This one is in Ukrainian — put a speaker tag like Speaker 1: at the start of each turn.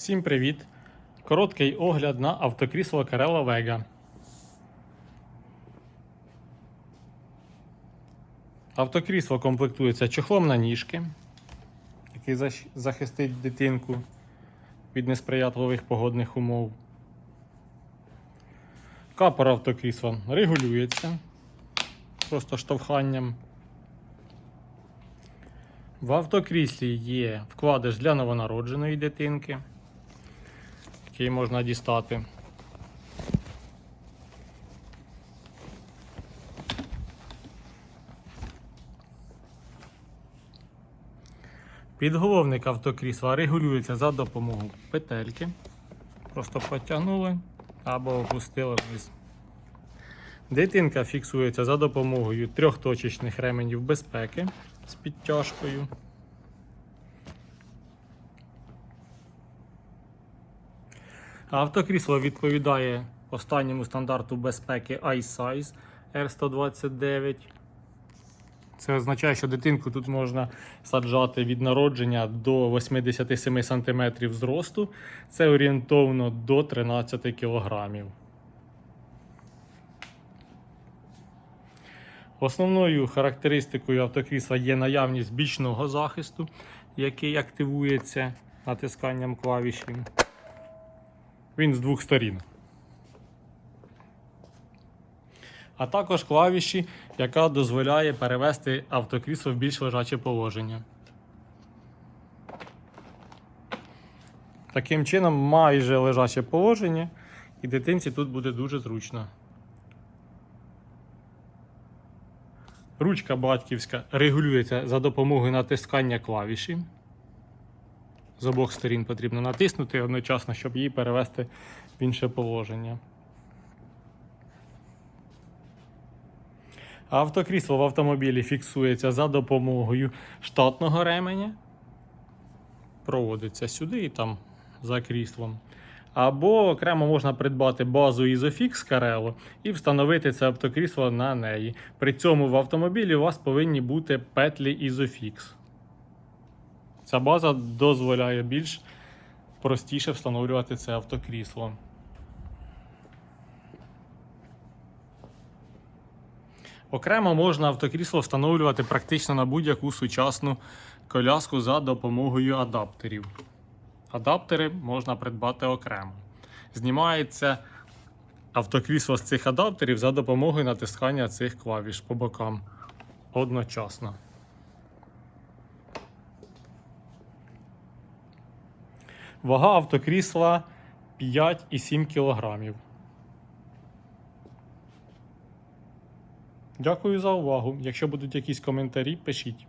Speaker 1: Всім привіт! Короткий огляд на автокрісло Carella Vega. Автокрісло комплектується чохлом на ніжки, який захистить дитинку від несприятливих погодних умов. Капор автокрісла регулюється просто штовханням. В автокріслі є вкладиш для новонародженої дитинки, який можна дістати. Підголовник автокрісла регулюється за допомогою петельки. Просто потягнули або опустили вниз. Дитинка фіксується за допомогою трьохточечних ременів безпеки з підтяжкою. Автокрісло відповідає останньому стандарту безпеки iSize R129. Це означає, що дитинку тут можна саджати від народження до 87 см зросту. Це орієнтовно до 13 кг. Основною характеристикою автокрісла є наявність бічного захисту, який активується натисканням клавіші. Він з двох сторін. А також клавіші, яка дозволяє перевести автокрісло в більш лежаче положення. Таким чином, майже лежаче положення, і дитинці тут буде дуже зручно. Ручка батьківська регулюється за допомогою натискання клавіші. З обох сторін потрібно натиснути одночасно, щоб її перевести в інше положення. Автокрісло в автомобілі фіксується за допомогою штатного ременя. Проводиться сюди і там за кріслом. Або окремо можна придбати базу Isofix Carello і встановити це автокрісло на неї. При цьому в автомобілі у вас повинні бути петлі Isofix. Ця база дозволяє більш простіше встановлювати це автокрісло. Окремо можна автокрісло встановлювати практично на будь-яку сучасну коляску за допомогою адаптерів. Адаптери можна придбати окремо. Знімається автокрісло з цих адаптерів за допомогою натискання цих клавіш по бокам одночасно. Вага автокрісла 5,7 кг. Дякую за увагу. Якщо будуть якісь коментарі, пишіть.